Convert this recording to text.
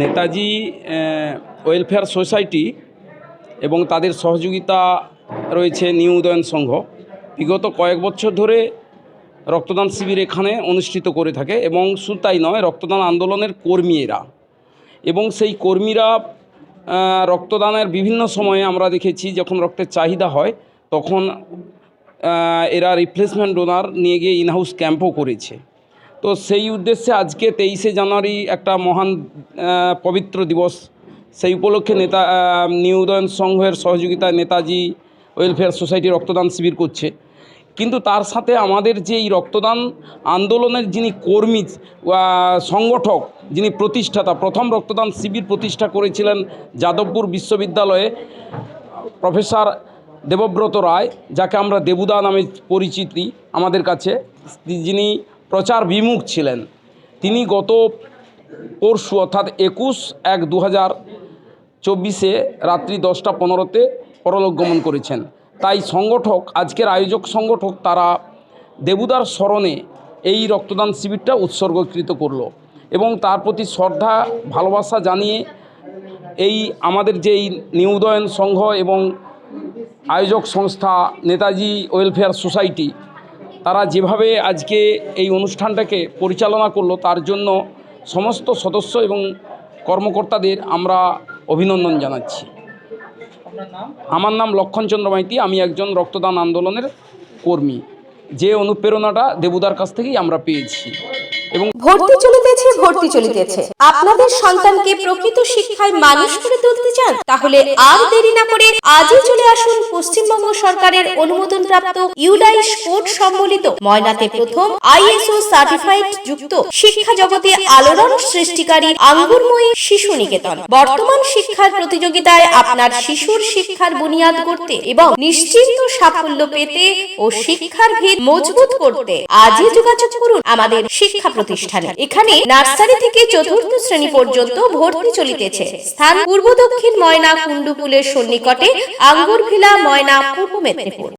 Netaji welfare society এবং তাদের সহযোগিতা রয়েছে নিউ উদয়ন সংঘ। বিগত কয়েক বছর ধরে রক্তদান শিবির এখানে অনুষ্ঠিত করে থাকে এবং শুধু তাই নয়, রক্তদান আন্দোলনের কর্মীরা এবং সেই কর্মীরা রক্তদানের বিভিন্ন সময়ে আমরা দেখেছি যখন রক্তের চাহিদা হয় তখন এরা রিপ্লেসমেন্ট ডোনার নিয়ে গিয়ে ইনহাউস ক্যাম্পও করেছে। তো সেই উদ্দেশ্যে আজকে তেইশে জানুয়ারি একটা মহান পবিত্র দিবস। সেই উপলক্ষে নেতা নিউ উদয়ন সংঘের সহযোগিতায় নেতাজি ওয়েলফেয়ার সোসাইটি রক্তদান শিবির করছে। কিন্তু তার সাথে আমাদের যে এই রক্তদান আন্দোলনের যিনি কর্মী সংগঠক, যিনি প্রতিষ্ঠাতা, প্রথম রক্তদান শিবির প্রতিষ্ঠা করেছিলেন যাদবপুর বিশ্ববিদ্যালয়ে, প্রফেসর দেবব্রত রায়, যাকে আমরা দেবুদা নামে পরিচিতি আমাদের কাছে, যিনি প্রচার বিমুখ ছিলেন। তিনি গত পরশু অর্থাৎ একুশ এক দু হাজার চব্বিশে রাত্রি দশটা পনেরোতে পরলোক গমন করেছেন। তাই সংগঠক, আজকের আয়োজক সংগঠক তারা দেবুদার স্মরণে এই রক্তদান শিবিরটা উৎসর্গকৃত করল এবং তার প্রতি শ্রদ্ধা, ভালোবাসা জানিয়ে এই আমাদের যে এই নিউ উদয়ন সংঘ এবং আয়োজক সংস্থা নেতাজি ওয়েলফেয়ার সোসাইটি তারা যেভাবে আজকে এই অনুষ্ঠানটাকে পরিচালনা করল, তার জন্য সমস্ত সদস্য এবং কর্মকর্তাদের আমরা অভিনন্দন জানাচ্ছি। আমার নাম লক্ষণচন্দ্র মাইতি, আমি একজন রক্তদান আন্দোলনের কর্মী। যে অনুপ্রেরণাটা দেবুদার কাছ থেকেই আমরা পেয়েছি। এবং ভর্তি চলিতেছে ভর্তি চলিতেছে। আপনাদের সন্তানকে প্রকৃত শিক্ষায় মানুষ করে তুলতে চান তাহলে আর দেরি না করে আজই চলে আসুন পশ্চিমবঙ্গ সরকারের অনুমোদন প্রাপ্ত ইউডাইস কোড সম্বলিত ময়নাতে প্রথম আইএসও সার্টিফাইড যুক্ত শিক্ষা জগতে আলোড়ন সৃষ্টিকারী আঙ্গুরময়ী শিশু নিকেতন। বর্তমান শিক্ষার প্রতিযোগিতায় আপনার শিশুর শিক্ষার বুনিয়াদ করতে এবং নিশ্চিন্ত সাফল্য পেতে ও শিক্ষার ভিত মজবুত করতে আজই যোগাযোগ করুন আমাদের শিক্ষা প্রতিষ্ঠানে। এখানে নার্সারি থেকে চতুর্থ শ্রেণি পর্যন্ত ভর্তি চলিতেছে। স্থান পূর্ব দক্ষিণ ময়না কুণ্ডুপুলের সন্নিকটে আঙ্গুরভিলা ময়না পূর্ব মেদিনীপুর।